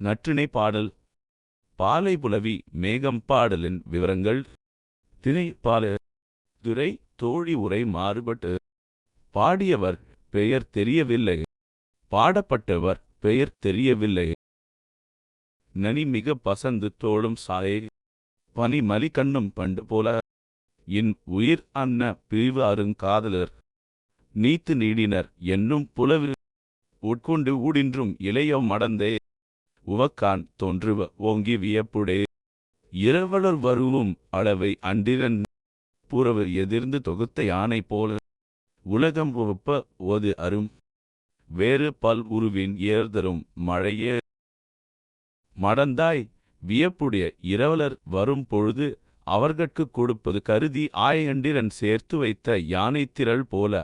நற்றிணை பாடல். பாலை புலவி மேகம் பாடலின் விவரங்கள். திணை பால துரை தோழி உரை மாறுபட்டு. பாடியவர் பெயர் தெரியவில்லை. பாடப்பட்டவர் பெயர் தெரியவில்லை. நனி மிக பசந்து தோளும் சாயை. பனி மலி கண்ணும் பண்டு போல. என் உயிர் அன்ன பிரிவு அருங்காதலர் நீத்து நீடினர் என்னும் புலவு உட்கொண்டு ஊடின்றும் இளைய மடந்தே. உவக்கான் தோன்றுவ ஓங்கி வியப்புடே. இரவலர் வருவும் அளவை அண்டிரன் புறவு எதிர்ந்து தொகுத்த யானை போல. உலகம் உவப்ப ஓது அரும். வேறு பல் உருவின் ஏர்தரும் மழையே. மடந்தாய் வியப்புடைய இரவலர் வரும் பொழுது அவர்கட்குக் கொடுப்பது கருதி ஆயண்டிரன் சேர்த்து வைத்த யானை திரள் போல.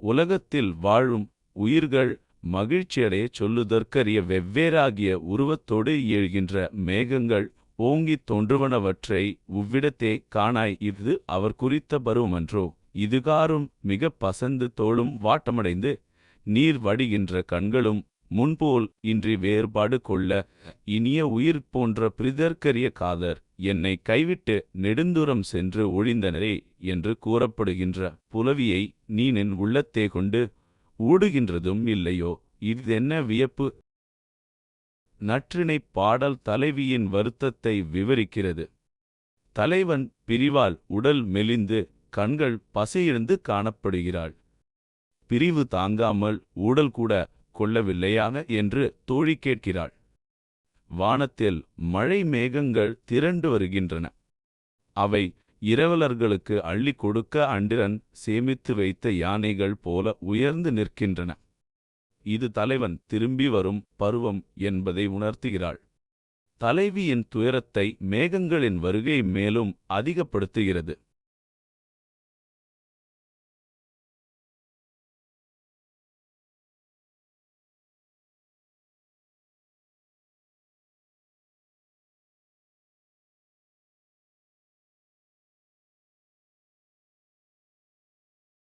உலகத்தில் வாழும் உயிர்கள் மகிழ்ச்சியடையச் சொல்லுதற்கரிய வெவ்வேறாகிய உருவத்தோடு எழுகின்ற மேகங்கள் ஓங்கித் தோன்றுவனவற்றை உவ்விடத்தே காணாய். இது அவர் குறித்த பருவமன்றோ? இதுகாரும் மிகப் பசந்து தோளும் வாட்டமடைந்து நீர் வடிகின்ற கண்களும் முன்போல் இன்றி வேறுபாடு கொள்ள இனிய உயிர் போன்ற பிரிதற்கரிய காதர் என்னை கைவிட்டு நெடுந்தூரம் சென்று ஒழிந்தனரே என்று கூறப்படுகின்ற புலவியை நீ நின் உள்ளத்தே கொண்டு ஊடுகின்றதும் இல்லையோ? இதென்ன வியப்பு? நற்றிணைப் பாடல் தலைவியின் வருத்தத்தை விவரிக்கிறது. தலைவன் பிரிவால் உடல் மெலிந்து கண்கள் பசையிழந்து காணப்படுகிறாள். பிரிவு தாங்காமல் ஊடல் கூட கொள்ளவில்லையாக என்று தோழி கேட்கிறாள். வானத்தில் மழை மேகங்கள் திரண்டு வருகின்றன. அவை இரவலர்களுக்கு அள்ளி கொடுக்க அண்டிரன் சேமித்து வைத்த யானைகள் போல உயர்ந்து நிற்கின்றன. இது தலைவன் திரும்பி வரும் பருவம் என்பதை உணர்த்துகிறாள். தலைவியின் துயரத்தை மேகங்களின் வருகை மேலும் அதிகப்படுத்துகிறது.